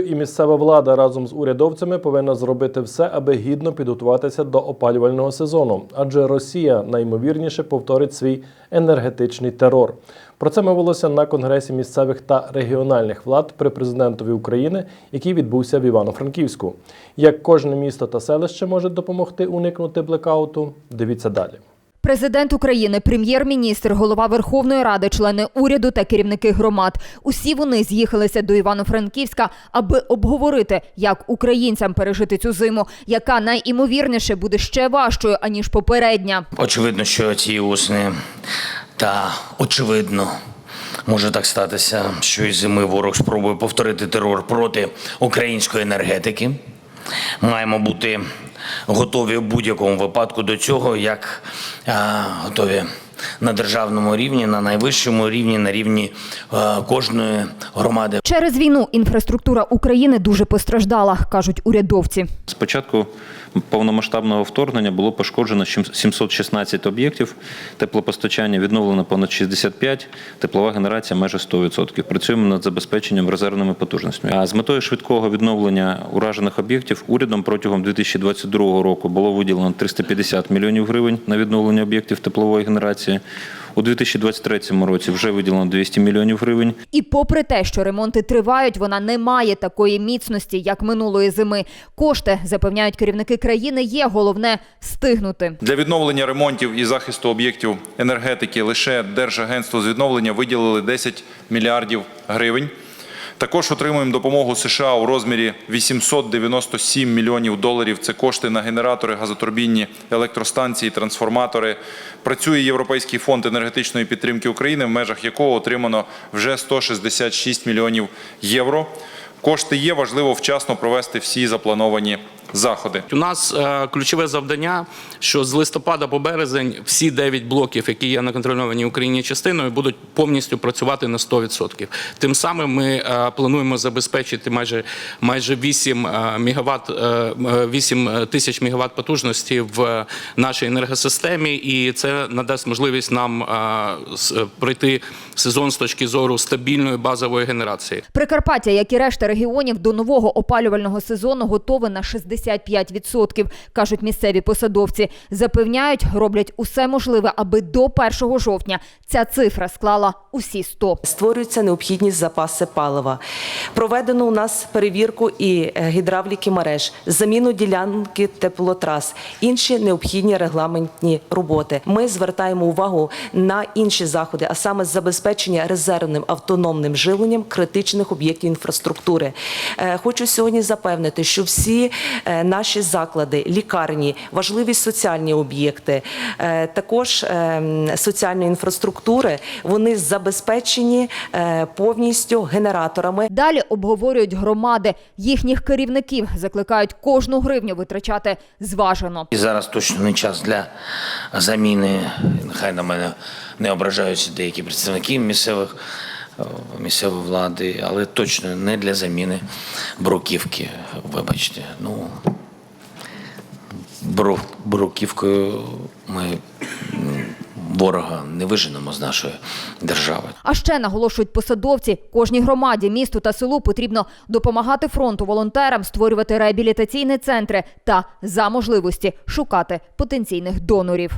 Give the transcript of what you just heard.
І місцева влада разом з урядовцями повинна зробити все, аби гідно підготуватися до опалювального сезону, адже Росія найімовірніше повторить свій енергетичний терор. Про це мовилося на конгресі місцевих та регіональних влад при президентові України, який відбувся в Івано-Франківську. Як кожне місто та селище може допомогти уникнути блекауту, дивіться далі. Президент України, прем'єр-міністр, голова Верховної Ради, члени уряду та керівники громад. Усі вони з'їхалися до Івано-Франківська, аби обговорити, як українцям пережити цю зиму, яка найімовірніше буде ще важчою аніж попередня. Очевидно, що цієї осені та очевидно може так статися, що і зими ворог спробує повторити терор проти української енергетики. Маємо бути готові в будь-якому випадку до цього, як готові на державному рівні, на найвищому рівні, на рівні е, кожної громади. Через війну інфраструктура України дуже постраждала, кажуть урядовці. З початку повномасштабного вторгнення було пошкоджено 716 об'єктів теплопостачання, відновлено понад 65, теплова генерація майже 100%. Працюємо над забезпеченням резервними потужностями. А з метою швидкого відновлення уражених об'єктів урядом протягом 2022 року було виділено 350 мільйонів гривень на відновлення об'єктів теплової генерації. У 2023 році вже виділено 200 мільйонів гривень. І попри те, що ремонти тривають, вона не має такої міцності, як минулої зими. Кошти, запевняють керівники країни, є головне стигнути. Для відновлення ремонтів і захисту об'єктів енергетики лише Держагентство з відновлення виділили 10 мільярдів гривень. Також отримуємо допомогу США у розмірі 897 мільйонів доларів. Це кошти на генератори, газотурбінні електростанції, трансформатори. Працює Європейський фонд енергетичної підтримки України, в межах якого отримано вже 166 мільйонів євро. Кошти є, важливо вчасно провести всі заплановані заходи. У нас е, ключове завдання, що з листопада по березень всі 9 блоків, які є на контрольованій Україні частиною, будуть повністю працювати на 100%. Тим самим ми е, плануємо забезпечити майже майже 8 е, мегаватт, е, е, 8 тисяч мегаватт потужності в нашій енергосистемі, і це надасть можливість нам е, пройти сезон з точки зору стабільної базової генерації. Прикарпаття, як і решта регіонів, до нового опалювального сезону готове на 65%, кажуть місцеві посадовці. Запевняють, роблять усе можливе, аби до 1 жовтня ця цифра склала усі 100. Створюються необхідні запаси палива. Проведено у нас перевірку і е, гідравліки мереж, заміну ділянки теплотрас, інші необхідні регламентні роботи. Ми звертаємо увагу на інші заходи, а саме забезпечення резервним автономним живленням критичних об'єктів інфраструктури. Е, Хочу сьогодні запевнити, що всі е, наші заклади, лікарні, важливі соціальні об'єкти, е, також е, соціальної інфраструктури, вони забезпечені е, повністю генераторами. Далі обговорюють громади. Їхніх керівників закликають кожну гривню витрачати зважено. І зараз точно не час для заміни. Нехай на мене не ображаються деякі представники місцевих е, місцевої влади, але точно не для заміни бруківки. Вибачте, ну бру, бруківкою ми ворога не виженемо з нашої держави. А ще наголошують посадовці, кожній громаді, місту та селу потрібно допомагати фронту волонтерам, створювати реабілітаційні центри та за можливості шукати потенційних донорів.